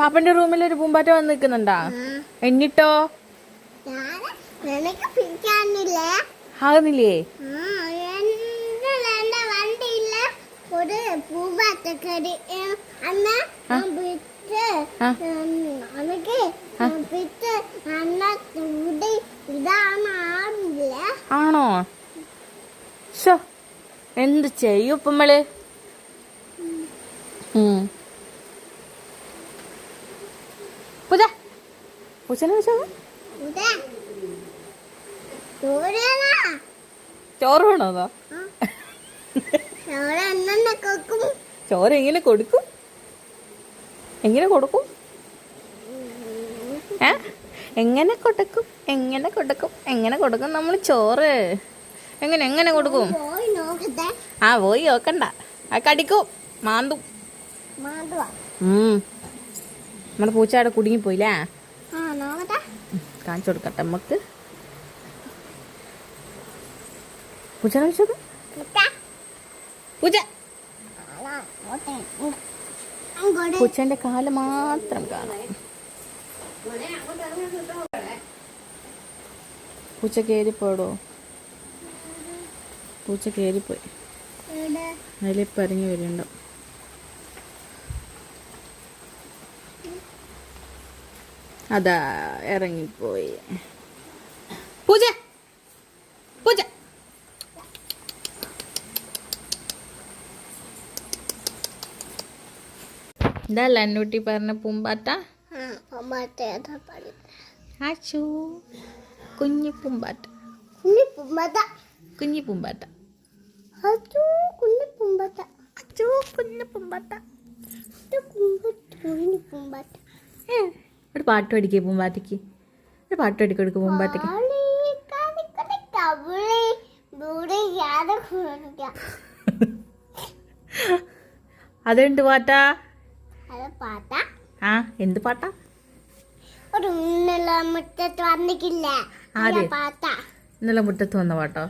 പാപ്പന്റെ റൂമിൽ ഒരു പൂമ്പാറ്റ വന്ന് നിൽക്കുന്നുണ്ടാ? എന്നിട്ടോ? ആകുന്നില്ലേ? ആണോ? എന്ത് ചെയ്യും ഇപ്പം നമ്മൾ ഉം. പൂജ പൂച്ചനെ വെച്ചോ ഇവിടെ. ദൂരെയാ ചോറ് വേണോ ചോറ് എങ്ങനെ കൊടുക്കും? എങ്ങനെ കൊടുക്കും? ഏ? എങ്ങനെ കൊടുക്കും? എങ്ങനെ കൊടുക്കും? എങ്ങനെ കൊടുക്കും നമ്മൾ ചോറ്? എങ്ങനെ എങ്ങനെ കൊടുക്കും? ആ പോയി നോക്കണ്ട. ആ കടിക്കും. മാന്തും. നമ്മുടെ പൂച്ച അവിടെ കുടുങ്ങിപ്പോയില്ലേ? കാണിച്ചു കൊടുക്കട്ടെ നമുക്ക് പൂജ കാണിച്ചത് പൂജ. പൂച്ചന്റെ കാൽ മാത്രം കാണാം. പൂച്ച കയറിപ്പോടോ? പൂച്ച കയറിപ്പോയി. ഇവിടെ അതിലിപ്പോൾ അതാ ഇറങ്ങിപ്പോയി. പൂജ! പൂജ! ഇതല്ല ലന്നൂട്ടി പറഞ്ഞ പൂമ്പാറ്റ. ആച്ചു കുഞ്ഞു പൂമ്പാറ്റ. കുഞ്ഞി പൊമ്പാറ്റ. കുഞ്ഞു പൂമ്പാറ്റ. അച്ചു കുഞ്ഞി പൊമ്പാറ്റ. അച്ചു കുഞ്ഞു പൂമ്പാറ്റ. കുഞ്ഞി പൊമ്പാറ്റ. ഏ, ഒരു പാട്ട് പഠിക്കേ പൂമ്പാറ്റയ്ക്ക് ഒരു പാട്ട് പഠിക്കൊടുക്കും പൂമ്പാറ്റയ്ക്ക് അതെന്ത് അതുണ്ട് പാട്ടാ? ആ എന്ത് പാട്ടാ? മുറ്റത്ത് ഇന്നലെ മുറ്റത്ത് വന്ന പാട്ടോ?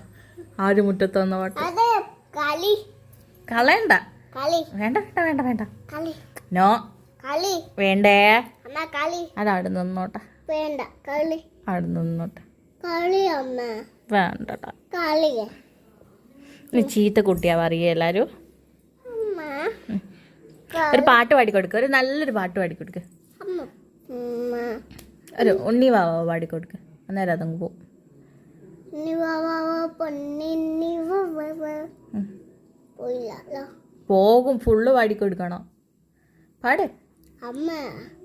ആര് മുറ്റത്ത് വന്ന പാട്ടോ? കളി. കളയണ്ട. കളി. വേണ്ട വേണ്ട വേണ്ട വേണ്ട. കളി. നോ. കളി. വേണ്ടേ? നിന്നോട്ടെ. വേണ്ട കളി. അവിടെ നിന്നോട്ടെ. കളി അമ്മ. വേണ്ടട്ടാ കളി നീ ചീത്ത കുട്ടിയാ പറയുക എല്ലാരും. ഒരു പാട്ട് പാടിക്കൊടുക്ക. ഒരു നല്ലൊരു പാട്ട് പാടിക്കൊടുക്ക. ഒരു ഉണ്ണി വാവ പാടിക്കൊടുക്ക. അന്നേരം അതങ്ങ് പോവും. പോയില്ലല്ലോ പോകും. ഫുള്ള് പാടിക്കൊടുക്കണോ. പാട്.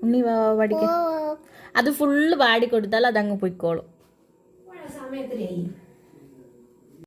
ഉണ്ണി വാവ പാടിക്ക ഓ അത് ഫുള്ള് പാടിക്കൊടുത്താൽ അതങ്ങ് പൊയ്ക്കോളും. സമയത്തിലേ